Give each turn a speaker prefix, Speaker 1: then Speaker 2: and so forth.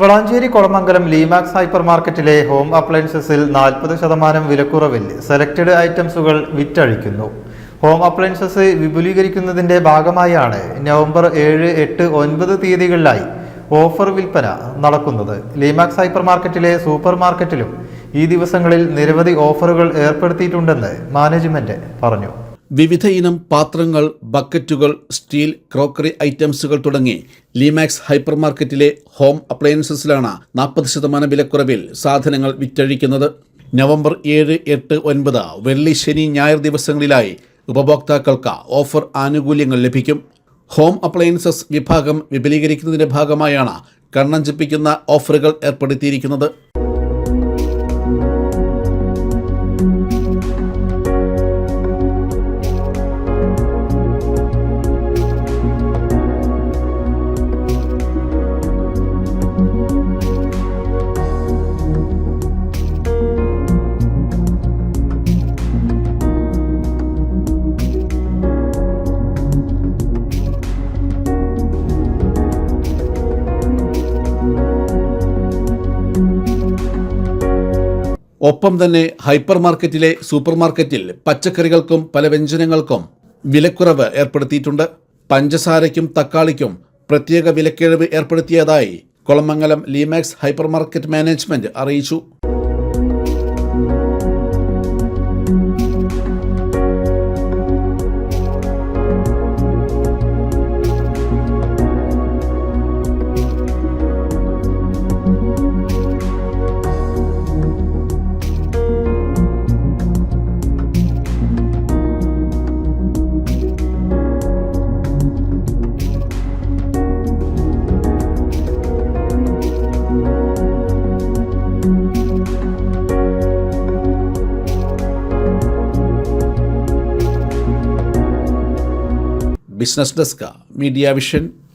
Speaker 1: Valanchery Kolamangalam Leemax hyper മാർക്കറ്റിലെ home അപ്ലയൻസസിൽ നാൽപ്പത് ശതമാനം വിലക്കുറവിൽ സെലക്റ്റഡ് ഐറ്റംസുകൾ വിറ്റഴിക്കുന്നു. ഹോം അപ്ലയൻസസ് വിപുലീകരിക്കുന്നതിന്റെ ഭാഗമായാണ് നവംബർ ഏഴ് എട്ട് ഒൻപത് തീയതികളിലായി ഓഫർ വിൽപ്പന നടക്കുന്നത്. ലീമാക്സ് ഹൈപ്പർ മാർക്കറ്റിലെ സൂപ്പർ മാർക്കറ്റിലും ഈ ദിവസങ്ങളിൽ നിരവധി ഓഫറുകൾ ഏർപ്പെടുത്തിയിട്ടുണ്ടെന്ന് മാനേജ്മെന്റ് പറഞ്ഞു.
Speaker 2: വിവിധ ഇനം പാത്രങ്ങൾ ബക്കറ്റുകൾ സ്റ്റീൽ ക്രോക്കറി ഐറ്റംസുകൾ തുടങ്ങി ലീമാക്സ് ഹൈപ്പർ മാർക്കറ്റിലെ ഹോം അപ്ലയൻസസിലാണ് നാൽപ്പത് ശതമാനം വിലക്കുറവിൽ സാധനങ്ങൾ വിറ്റഴിക്കുന്നത്. നവംബർ ഏഴ് എട്ട് ഒൻപത് വെള്ളി ശനി ഞായർ ദിവസങ്ങളിലായി ഉപഭോക്താക്കൾക്ക് ഓഫർ ആനുകൂല്യങ്ങൾ ലഭിക്കും. ഹോം അപ്ലയൻസസ് വിഭാഗം വിപുലീകരിക്കുന്നതിന്റെ ഭാഗമായാണ് കണ്ണഞ്ചിപ്പിക്കുന്ന ഓഫറുകൾ ഏർപ്പെടുത്തിയിരിക്കുന്നത്. ഒപ്പം തന്നെ ഹൈപ്പർ മാർക്കറ്റിലെ സൂപ്പർ മാർക്കറ്റിൽ പച്ചക്കറികൾക്കും പല വ്യഞ്ജനങ്ങൾക്കും വിലക്കുറവ് ഏർപ്പെടുത്തിയിട്ടുണ്ട്. പഞ്ചസാരയ്ക്കും തക്കാളിക്കും പ്രത്യേക വിലക്കിഴിവ് ഏർപ്പെടുത്തിയതായി Kolamangalam Leemax hyper market management അറിയിച്ചു. Business desk media vision